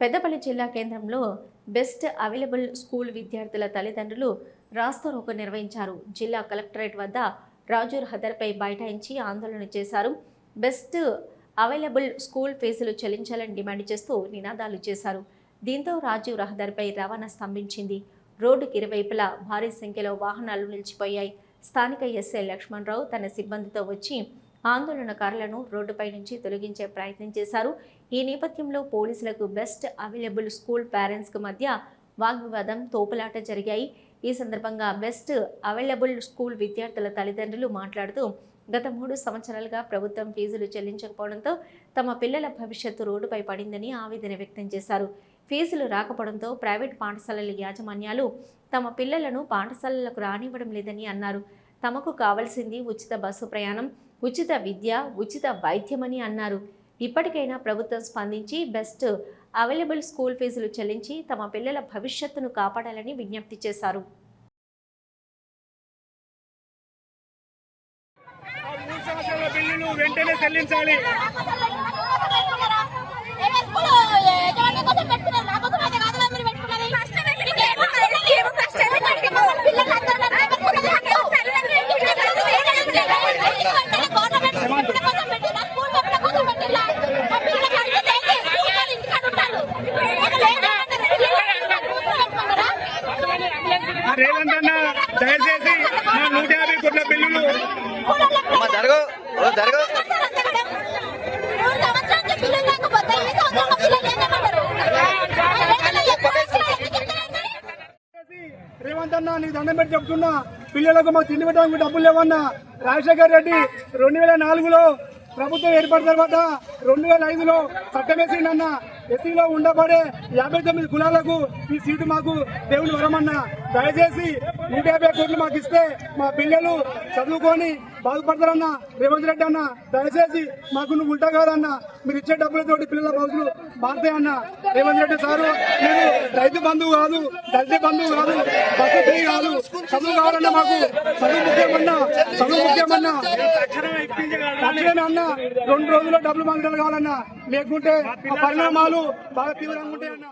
పెద్దపల్లి జిల్లా కేంద్రంలో best available school విద్యార్థుల తల్లిదండ్రులు రాస్తారోకో నిర్వహించారు. జిల్లా కలెక్టరేట్ వద్ద రాజూర్ హదర్పై బైఠాయించి ఆందోళన చేశారు. బెస్ట్ అవైలబుల్ స్కూల్ ఫీజులు చెల్లించాలని డిమాండ్ చేస్తూ నినాదాలు చేశారు. దీంతో రాజీవ్ రహదారిపై రవాణా స్తంభించింది. రోడ్డుకి ఇరువైపులా భారీ సంఖ్యలో వాహనాలు నిలిచిపోయాయి. స్థానిక ఎస్ఐ లక్ష్మణరావు తన సిబ్బందితో వచ్చి ఆందోళనకారులను రోడ్డుపై నుంచి తొలగించే ప్రయత్నం చేశారు. ఈ నేపథ్యంలో పోలీసులకు బెస్ట్ అవైలబుల్ స్కూల్ పేరెంట్స్కు మధ్య వాగ్వివాదం తోపులాట జరిగాయి. ఈ సందర్భంగా బెస్ట్ అవైలబుల్ స్కూల్ విద్యార్థుల తల్లిదండ్రులు మాట్లాడుతూ గత మూడు సంవత్సరాలుగా ప్రభుత్వం ఫీజులు చెల్లించకపోవడంతో తమ పిల్లల భవిష్యత్తు రోడ్డుపై పడిందని ఆవేదన వ్యక్తం చేశారు. ఫీజులు రాకపోవడంతో ప్రైవేట్ పాఠశాలల యాజమాన్యాలు తమ పిల్లలను పాఠశాలలకు రానివ్వడం లేదని అన్నారు. తమకు కావలసింది ఉచిత బస్సు ప్రయాణం. ఉచిత విద్య ఉచిత వైద్యమని అన్నారు. ఇప్పటికైనా ప్రభుత్వం స్పందించి బెస్ట్ అవైలబుల్ స్కూల్ ఫీజులు చెల్లించి తమ పిల్లల భవిష్యత్తును కాపాడాలని విజ్ఞప్తి చేశారు. వెంటనే చెల్లించాలి. రేవంత్ అన్న దయచేసి మా నూట యాభై కోట్ల బిల్లులు. జరగవు. జరగవు. రేవంత్ అన్న నీకు దండం పెట్టి చెప్తున్నా. పిల్లలకు మాకు తిండి పెట్టడానికి డబ్బులు లేవన్నా. రాజశేఖర్ రెడ్డి రెండు వేల నాలుగులో ప్రభుత్వం ఏర్పడిన తర్వాత రెండు వేల ఐదులో చట్టమేసిందన్న ఎస్సీలో ఉండబడే యాభై తొమ్మిది కులాలకు ఈ సీటు మాకు దేవుని వరమన్న. దయచేసి నూట యాభై కోట్లు మాకు ఇస్తే మా పిల్లలు చదువుకొని బాధపడతారన్నా రేవంత్ రెడ్డి అన్న దయచేసి మాకు నువ్వు ఉంటా కాదన్న మీరు ఇచ్చే డబ్బులతోటి పిల్లల భవిష్యత్తు మారుతాయన్న రేవంత్ రెడ్డి సారు. మీరు రైతు బంధువు కాదు దళిత బంధువు కాదు బస్సు ఫ్రీ కాదు చదువు కావాలన్నా మాకు చదువు ముఖ్యమన్నా చదువు ముఖ్యమన్నా. తక్షణమే అన్న రెండు రోజుల్లో డబ్బులు మాకు కావాలన్నా లేకుంటే పరిణామాలు బాగా తీవ్రంగా ఉంటాయన్నా.